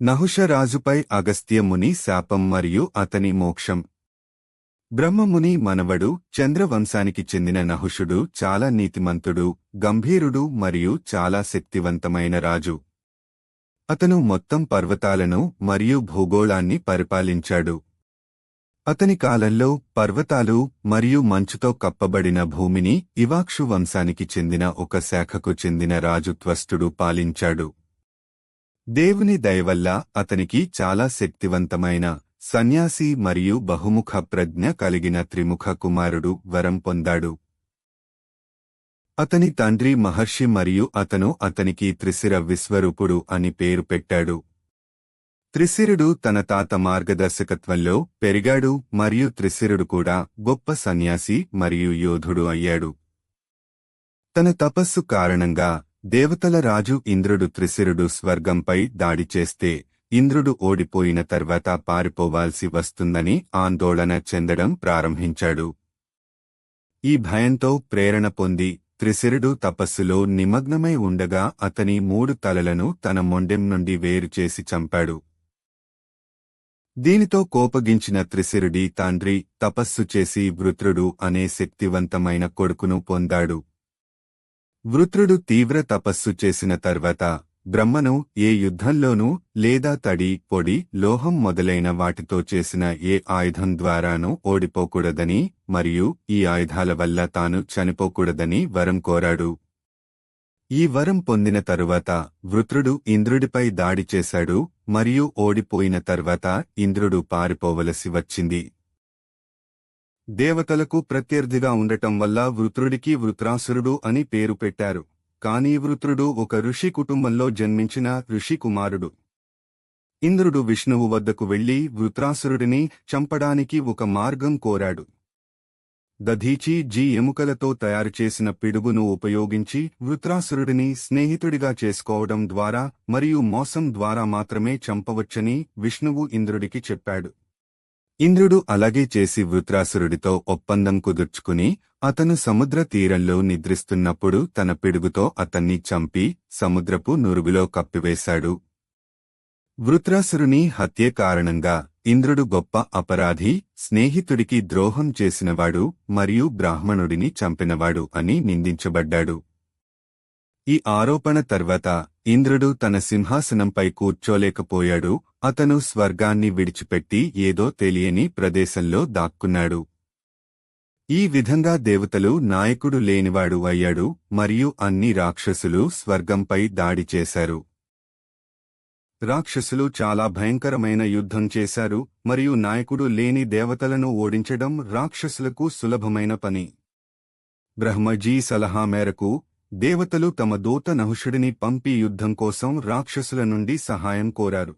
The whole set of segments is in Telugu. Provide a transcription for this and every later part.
నహుషరాజుపై అగస్త్యముని శాపం మరియు అతని మోక్షం. బ్రహ్మముని మనవడు చంద్రవంశానికి చెందిన నహుషుడు చాలా నీతిమంతుడు గంభీరుడు మరియు చాలా శక్తివంతమైన రాజు. అతను మొత్తం పర్వతాలను మరియు భూగోళాన్ని పరిపాలించాడు. అతని కాలంలో పర్వతాలు మరియు మంచుతో కప్పబడిన భూమిని ఇవాక్షు వంశానికి చెందిన ఒక శాఖకు చెందిన రాజు త్వస్తుడు పాలించాడు. దేవుని దయవల్ల అతనికి చాలా శక్తివంతమైన సన్యాసి మరియు బహుముఖ ప్రజ్ఞ కలిగిన త్రిముఖ కుమారుడు వరం పొందాడు. అతని తండ్రి మహర్షి మరియు అతను అతనికి త్రిశిర విశ్వరూపుడు అని పేరు పెట్టాడు. త్రిశిరుడు తన తాత మార్గదర్శకత్వంలో పెరిగాడు మరియు త్రిశిరుడు కూడా గొప్ప సన్యాసి మరియు యోధుడు అయ్యాడు. తన తపస్సు కారణంగా దేవతల రాజు ఇంద్రుడు త్రిశిరుడు స్వర్గంపై దాడి చేస్తే ఇంద్రుడు ఓడిపోయిన తర్వాత పారిపోవాల్సి వస్తుందని ఆందోళన చెందడం ప్రారంభించాడు. ఈ భయంతో ప్రేరణ పొంది త్రిశిరుడు తపస్సులో నిమగ్నమై ఉండగా అతని మూడు తలలను తన మొండెం నుండి వేరుచేసి చంపాడు. దీనితో కోపగించిన త్రిశిరుడి తండ్రి తపస్సు చేసి వృత్రుడు అనే శక్తివంతమైన కొడుకును పొందాడు. వృత్రుడు తీవ్ర తపస్సు చేసిన తర్వాత బ్రహ్మను ఏ యుద్ధంలోనూ లేదా తడి పొడి లోహం మొదలైన వాటితో చేసిన ఏ ఆయుధం ద్వారానూ ఓడిపోకూడదని మరియు ఈ ఆయుధాల వల్ల తాను చనిపోకూడదని వరం కోరాడు. ఈ వరం పొందిన తరువాత వృత్రుడు ఇంద్రుడిపై దాడి చేశాడు మరియు ఓడిపోయిన తర్వాత ఇంద్రుడు పారిపోవలసి వచ్చింది. దేవతలకు ప్రత్యర్థిగా ఉండటం వల్ల వృత్రుడికి వృత్రాసురుడు అని పేరు పెట్టారు. కానీ వృత్రుడు ఒక ఋషి కుటుంబంలో జన్మించిన ఋషి కుమారుడు. ఇంద్రుడు విష్ణువు వద్దకు వెళ్ళి వృత్రాసురుడిని చంపడానికి ఒక మార్గం కోరాడు. దధీచి జీ ఎముకలతో తయారుచేసిన పిడుగును ఉపయోగించి వృత్రాసురుడిని స్నేహితుడిగా చేసుకోవడం ద్వారా మరియు మోసం ద్వారా మాత్రమే చంపవచ్చని విష్ణువు ఇంద్రుడికి చెప్పాడు. ఇంద్రుడు అలాగే చేసి వృత్రాసురుడితో ఒప్పందం కుదుర్చుకుని అతను సముద్ర తీరంలో నిద్రిస్తున్నప్పుడు తన పిడుగుతో అతన్ని చంపి సముద్రపు నురుగులో కప్పివేశాడు. వృత్రాసురుని హత్య కారణంగా ఇంద్రుడు గొప్ప అపరాధి స్నేహితుడికి ద్రోహం చేసినవాడు మరియు బ్రాహ్మణుడిని చంపినవాడు అని నిందించబడ్డాడు. ఈ ఆరోపణ తర్వాత ఇంద్రుడు తన సింహాసనంపై కూర్చోలేకపోయాడు అతను స్వర్గాన్ని విడిచిపెట్టి ఏదో తెలియని ప్రదేశంలో దాక్కున్నాడు. ఈ విధంగా దేవతలు నాయకుడు లేనివాడు అయ్యాడు మరియు అన్ని రాక్షసులు స్వర్గంపై దాడి చేశారు. రాక్షసులు చాలా భయంకరమైన యుద్ధం చేశారు మరియు నాయకుడు లేని దేవతలను ఓడించడం రాక్షసులకు సులభమైన పని. బ్రహ్మజీ సలహా మేరకు దేవతలు తమ దూత నహుషుడిని పంపి యుద్ధం కోసం రాక్షసుల నుండి సహాయం కోరారు.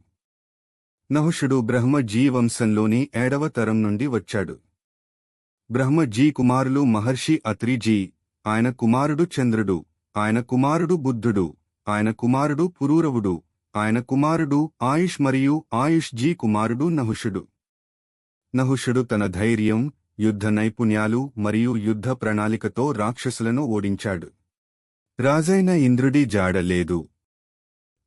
నహుషుడు బ్రహ్మజీ వంశంలోని ఏడవ తరం నుండి వచ్చాడు. బ్రహ్మజీ కుమారులు మహర్షి అత్రిజీ ఆయన కుమారుడు చంద్రుడు ఆయన కుమారుడు బుద్ధుడు ఆయన కుమారుడు పురూరవుడు ఆయన కుమారుడు ఆయుష్ మరియు ఆయుష్ జీ కుమారుడు నహుషుడు. నహుషుడు తన ధైర్యం యుద్ధ నైపుణ్యాలు మరియు యుద్ధ ప్రణాళికతో రాక్షసులను ఓడించాడు. రాజైన ఇంద్రుడి జాడ లేదు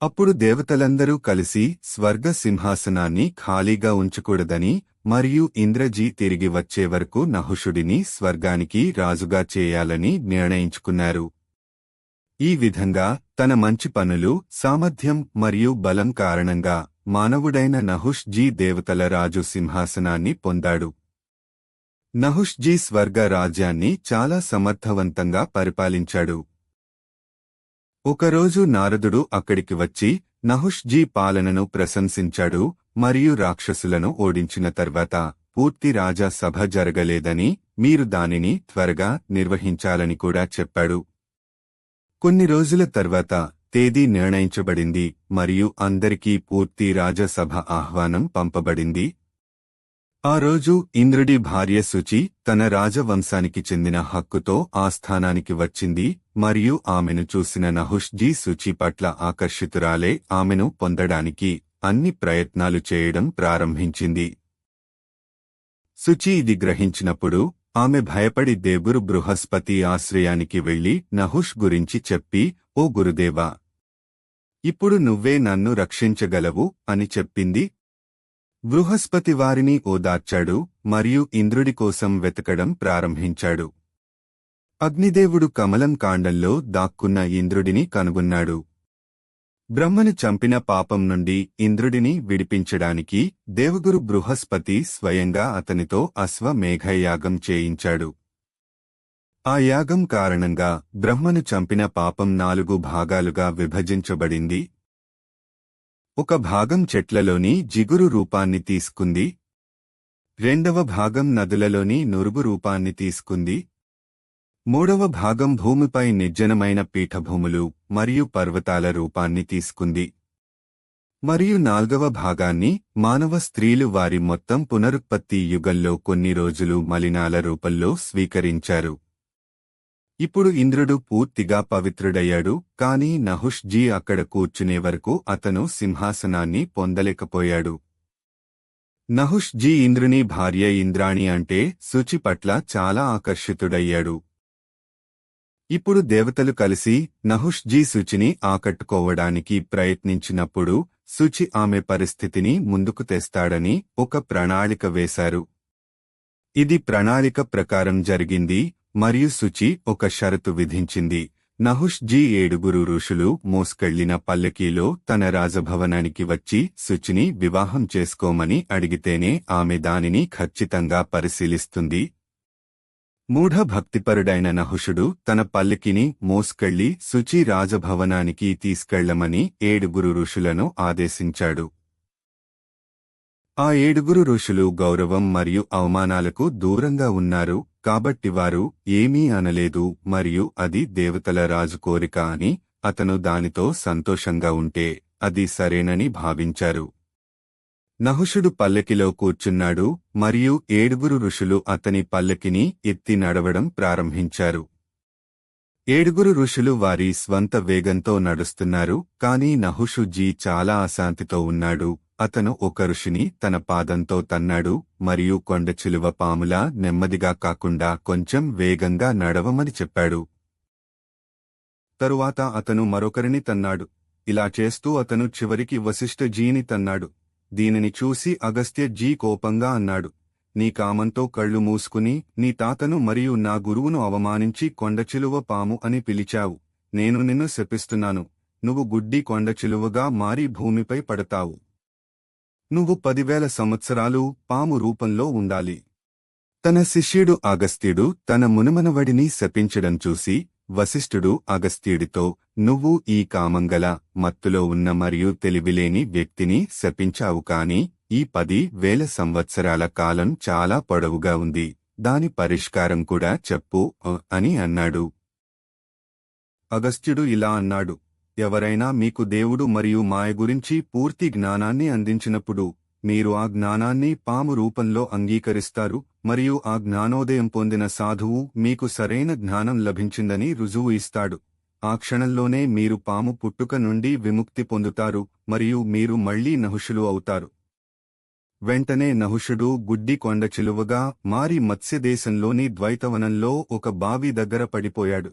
అప్పుడు దేవతలందరూ కలిసి స్వర్గ సింహాసనాన్ని ఖాళీగా ఉంచకూడదని మరియు ఇంద్రజీ తిరిగి వచ్చే వరకు నహుషుడిని స్వర్గానికి రాజుగా చేయాలని నిర్ణయించుకున్నారు. ఈ విధంగా తన మంచి పనులు సామర్థ్యం మరియు బలం కారణంగా మానవుడైన నహుష్ జీ దేవతల రాజు సింహాసనాన్ని పొందాడు. నహుష్ జీ స్వర్గ రాజ్యాన్ని చాలా సమర్థవంతంగా పరిపాలించాడు. ఒకరోజు నారదుడు అక్కడికి వచ్చి నహుష్ జీ పాలనను ప్రశంసించాడు మరియు రాక్షసులను ఓడించిన తర్వాత పూర్తి రాజసభ జరగలేదని మీరు దానిని త్వరగా నిర్వహించాలని కూడా చెప్పాడు. కొన్ని రోజుల తర్వాత తేదీ నిర్ణయించబడింది మరియు అందరికీ పూర్తి రాజసభ ఆహ్వానం పంపబడింది. ఆ రోజు ఇంద్రుడి భార్య శుచి తన రాజవంశానికి చెందిన హక్కుతో ఆ స్థానానికి వచ్చింది. మరియు ఆమెను చూసిన నహుష్ జీ శుచి పట్ల ఆకర్షితురాలే ఆమెను పొందడానికి అన్ని ప్రయత్నాలు చేయడం ప్రారంభించింది. శుచి ఇది గ్రహించినప్పుడు ఆమె భయపడి దేవురు బృహస్పతి ఆశ్రయానికి వెళ్ళి నహుష్ గురించి చెప్పి ఓ గురుదేవా! ఇప్పుడు నువ్వే నన్ను రక్షించగలవు అని చెప్పింది. బృహస్పతి వారిని ఓదార్చాడు మరియు ఇంద్రుడి కోసం వెతకడం ప్రారంభించాడు. అగ్నిదేవుడు కమలం కాండంలో దాక్కున్న ఇంద్రుడిని కనుగొన్నాడు. బ్రహ్మను చంపిన పాపం నుండి ఇంద్రుడిని విడిపించడానికి దేవగురు బృహస్పతి స్వయంగా అతనితో అశ్వమేఘయాగం చేయించాడు. ఆ యాగం కారణంగా బ్రహ్మను చంపిన పాపం నాలుగు భాగాలుగా విభజించబడింది. ఒక భాగం చెట్లలోని జిగురు రూపాన్ని తీసుకుంది. రెండవ భాగం నదులలోని నురుగు రూపాన్ని తీసుకుంది. మూడవ భాగం భూమిపై నిర్జనమైన పీఠభూములు మరియు పర్వతాల రూపాన్ని తీసుకుంది. మరియు నాల్గవ భాగాన్ని మానవ స్త్రీలు వారి మొత్తం పునరుత్పత్తి యుగంలో కొన్ని రోజులు మలినాల రూపంలో స్వీకరించారు. ఇప్పుడు ఇంద్రుడు పూర్తిగా పవిత్రుడయ్యాడు కాని నహుష్ జీ అక్కడ కూర్చునే వరకు అతను సింహాసనాన్ని పొందలేకపోయాడు. నహుష్ జీ ఇంద్రుని భార్య ఇంద్రాణి అంటే శుచి పట్ల చాలా ఆకర్షితుడయ్యాడు. ఇప్పుడు దేవతలు కలిసి నహుష్ జీ శుచిని ఆకట్టుకోవడానికి ప్రయత్నించినప్పుడు శుచి ఆమె పరిస్థితిని ముందుకు తెస్తాడని ఒక ప్రణాళిక వేశారు. ఇది ప్రణాళిక ప్రకారం జరిగింది మరియు శుచి ఒక షరతు విధించింది. నహుష్ జీ ఏడుగురు ఋషులు మోసుకెళ్ళిన పల్లకీలో తన రాజభవనానికి వచ్చి శుచిని వివాహం చేసుకోమని అడిగితేనే ఆమె దానిని ఖచ్చితంగా పరిశీలిస్తుంది. మూఢ భక్తిపరుడైన నహుషుడు తన పల్లకిని మోస్కెళ్ళి శుచి రాజభవనానికి తీసుకెళ్ళమని ఏడుగురు ఋషులను ఆదేశించాడు. ఆ ఏడుగురు ఋషులు గౌరవం మరియు అవమానాలకు దూరంగా ఉన్నారు కాబట్టి వారు ఏమీ అనలేదు మరియు అది దేవతల రాజు కోరిక అని అతను దానితో సంతోషంగా ఉంటే అది సరేనని భావించారు. నహుషుడు పల్లకిలో కూర్చున్నాడు మరియు ఏడుగురు ఋషులు అతని పల్లకిని ఎత్తి నడవడం ప్రారంభించారు. ఏడుగురు ఋషులు వారి స్వంత వేగంతో నడుస్తున్నారు కాని నహుషు జీ చాలా అశాంతితో ఉన్నాడు. అతను ఒక ఋషిని తన పాదంతో తన్నాడు మరియు కొండ చిలువ పాములా నెమ్మదిగా కాకుండా కొంచెం వేగంగా నడవమని చెప్పాడు. తరువాత అతను మరొకరిని తన్నాడు. ఇలా చేస్తూ అతను చివరికి వశిష్ఠజీని తన్నాడు. దీనిని చూసి అగస్త్య జీ కోపంగా అన్నాడు. నీ కామంతో కళ్ళు మూసుకుని నీ తాతను మరియు నా గురువును అవమానించి కొండచిలువ పాము అని పిలిచావు. నేను నిన్ను శపిస్తున్నాను. నువ్వు గుడ్డి కొండచిలువగా మారి భూమిపై పడతావు. నువ్వు పదివేల సంవత్సరాలు పాము రూపంలో ఉండాలి. తన శిష్యుడు అగస్త్యుడు తన మునుమనవడిని శపించడం చూసి వశిష్ఠుడు అగస్త్యుడితో నువ్వు ఈ కామంగల మత్తులో ఉన్న మరియు తెలివిలేని వ్యక్తిని శపించావు కాని ఈ పది వేల సంవత్సరాల కాలం చాలా పొడవుగా ఉంది దాని పరిష్కారం కూడా చెప్పు అని అన్నాడు. అగస్త్యుడు ఇలా అన్నాడు ఎవరైనా మీకు దేవుడు మరియు మాయ గురించి పూర్తి జ్ఞానాన్ని అందించినప్పుడు మీరు ఆ జ్ఞానాన్ని పాము రూపంలో అంగీకరిస్తారు మరియు ఆ జ్ఞానోదయం పొందిన సాధువు మీకు సరైన జ్ఞానం లభించిందని రుజువు ఇస్తాడు. ఆ క్షణంలోనే మీరు పాము పుట్టుక నుండి విముక్తి పొందుతారు మరియు మీరు మళ్ళీ నహుషులు అవుతారు. వెంటనే నహుషుడు గుడ్డి కొండ చిలువగా మారి మత్స్యదేశంలోని ద్వైతవనంలో ఒక బావి దగ్గర పడిపోయాడు.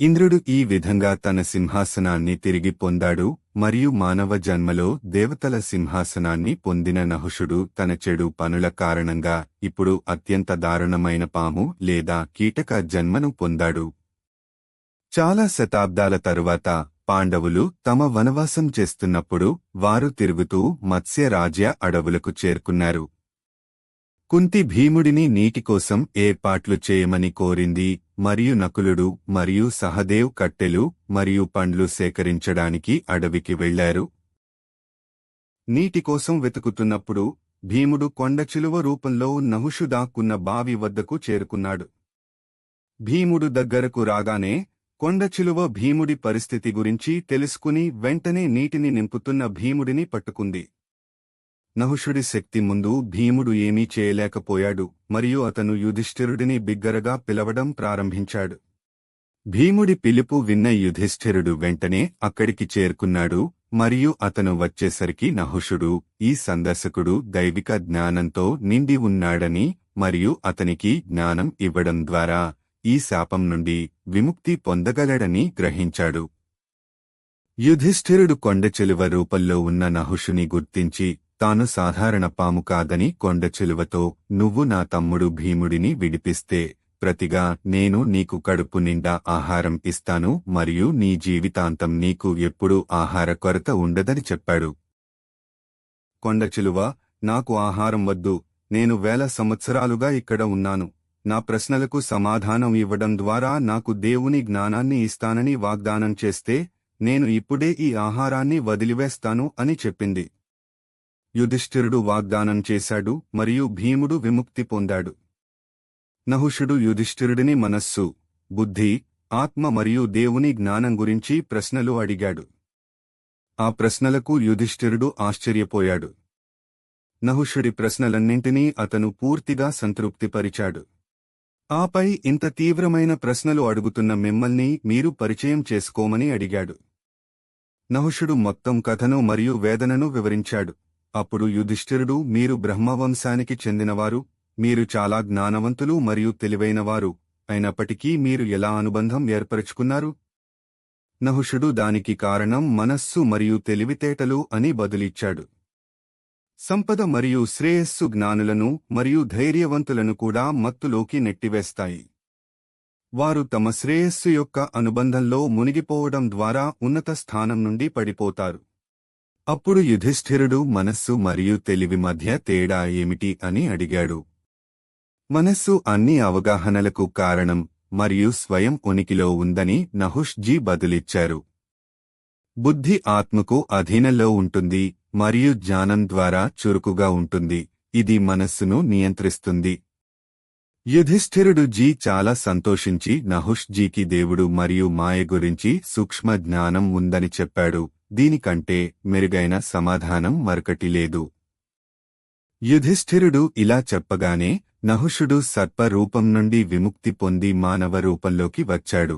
ఇంద్రుడు ఈ విధంగా తన సింహాసనాన్ని తిరిగి పొందాడు మరియు మానవ జన్మలో దేవతల సింహాసనాన్ని పొందిన నహుషుడు తన చెడు పనుల కారణంగా ఇప్పుడు అత్యంత దారుణమైన పాము లేదా కీటక జన్మను పొందాడు. చాలా శతాబ్దాల తరువాత పాండవులు తమ వనవాసం చేస్తున్నప్పుడు వారు తిరుగుతూ మత్స్యరాజ్య అడవులకు చేరుకున్నారు. కుంతి భీముడిని నీటికోసం ఏర్పాట్లు చేయమని కోరింది మరియు నకులుడు మరియు సహదేవ్ కట్టెలు మరియు పండ్లు సేకరించడానికి అడవికి వెళ్ళారు నీటికోసం వెతుకుతున్నప్పుడు భీముడు కొండచిలువ రూపంలో నహుషు దాక్కున్న బావి వద్దకు చేరుకున్నాడు. భీముడు దగ్గరకు రాగానే కొండచిలువ భీముడి పరిస్థితి గురించి తెలుసుకుని వెంటనే నీటిని నింపుతున్న భీముడిని పట్టుకుంది. నహుషుడి శక్తి ముందు భీముడు ఏమీ చేయలేకపోయాడు మరియు అతను యుధిష్ఠిరుడిని బిగ్గరగా పిలవడం ప్రారంభించాడు. భీముడి పిలుపు విన్న యుధిష్ఠిరుడు వెంటనే అక్కడికి చేరుకున్నాడు మరియు అతను వచ్చేసరికి నహుషుడు ఈ సందర్శకుడు దైవిక జ్ఞానంతో నిండి ఉన్నాడని మరియు అతనికి జ్ఞానం ఇవ్వడం ద్వారా ఈ శాపం నుండి విముక్తి పొందగలడని గ్రహించాడు. యుధిష్ఠిరుడు కొండచెలువ రూపంలో ఉన్న నహుషుని గుర్తించి తాను సాధారణ పాము కాదని కొండచెలువతో నువ్వు నా తమ్ముడు భీముడిని విడిపిస్తే ప్రతిగా నేను నీకు కడుపు నిండా ఆహారం ఇస్తాను మరియు నీ జీవితాంతం నీకు ఎప్పుడూ ఆహార కొరత ఉండదని చెప్పాడు. కొండచిలువ నాకు ఆహారం వద్దు నేను వేల సంవత్సరాలుగా ఇక్కడ ఉన్నాను నా ప్రశ్నలకు సమాధానం ఇవ్వడం ద్వారా నాకు దేవుని జ్ఞానాన్ని ఇస్తానని వాగ్దానం చేస్తే నేను ఇప్పుడే ఈ ఆహారాన్ని వదిలివేస్తాను అని చెప్పింది. యుధిష్ఠిరుడు వాగ్దానం చేశాడు మరియు భీముడు విముక్తి పొందాడు. నహుషుడు యుధిష్ఠిరుడిని మనస్సు బుద్ధి ఆత్మ మరియు దేవుని జ్ఞానం గురించి ప్రశ్నలు అడిగాడు. ఆ ప్రశ్నలకు యుధిష్ఠిరుడు ఆశ్చర్యపోయాడు. నహుషుడి ప్రశ్నలన్నింటినీ అతను పూర్తిగా సంతృప్తిపరిచాడు. ఆపై ఇంత తీవ్రమైన ప్రశ్నలు అడుగుతున్న మిమ్మల్ని మీరు పరిచయం చేసుకోమని అడిగాడు. నహుషుడు మొత్తం కథను మరియు వేదనను వివరించాడు. అప్పుడు యుధిష్ఠిరుడు మీరు బ్రహ్మవంశానికి చెందినవారు మీరు చాలా జ్ఞానవంతులు మరియు తెలివైనవారు అయినప్పటికీ మీరు ఎలా అనుబంధం ఏర్పరచుకున్నారు? నహుషుడు దానికి కారణం మనస్సు మరియు తెలివితేటలు అని బదులిచ్చాడు. సంపద మరియు శ్రేయస్సు జ్ఞానులను మరియు ధైర్యవంతులను కూడా మత్తులోకి నెట్టివేస్తాయి. వారు తమ శ్రేయస్సు యొక్క అనుబంధంలో మునిగిపోవడం ద్వారా ఉన్నత స్థానం నుండి పడిపోతారు. అప్పుడు యుధిష్ఠిరుడు మనస్సు మరియు తెలివి మధ్య తేడా ఏమిటి అని అడిగాడు. మనస్సు అన్ని అవగాహనలకు కారణం మరియు స్వయం ఉనికిలో ఉందని నహుష్ జీ బదులిచ్చారు. బుద్ధి ఆత్మకు అధీనంలో ఉంటుంది మరియు జ్ఞానం ద్వారా చురుకుగా ఉంటుంది ఇది మనస్సును నియంత్రిస్తుంది. యుధిష్ఠిరుడు జీ చాలా సంతోషించి నహుష్ జీకి దేవుడు మరియు మాయ గురించి సూక్ష్మ జ్ఞానం ఉందని చెప్పాడు. దీనికంటే మెరుగైన సమాధానం మరొకటి లేదు. యుధిష్ఠిరుడు ఇలా చెప్పగానే నహుషుడు సర్ప రూపం నుండి విముక్తి పొంది మానవ రూపంలోకి వచ్చాడు.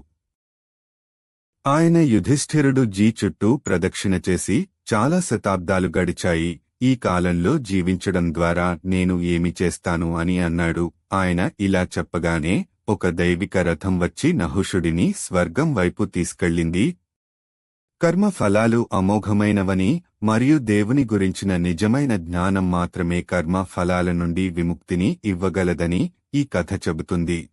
ఆయన యుధిష్ఠిరుడు జీ చుట్టూ ప్రదక్షిణ చేసి చాలా శతాబ్దాలు గడిచాయి ఈ కాలంలో జీవించడం ద్వారా నేను ఏమి చేస్తాను అని అన్నాడు. ఆయన ఇలా చెప్పగానే ఒక దైవిక రథం వచ్చి నహుషుడిని స్వర్గం వైపు తీసుకెళ్ళింది కర్మ ఫలాలు అమోఘమైనవని మరియు దేవుని గురించిన నిజమైన జ్ఞానం మాత్రమే కర్మ ఫలాల నుండి విముక్తిని ఇవ్వగలదని ఈ కథ చెబుతుంది.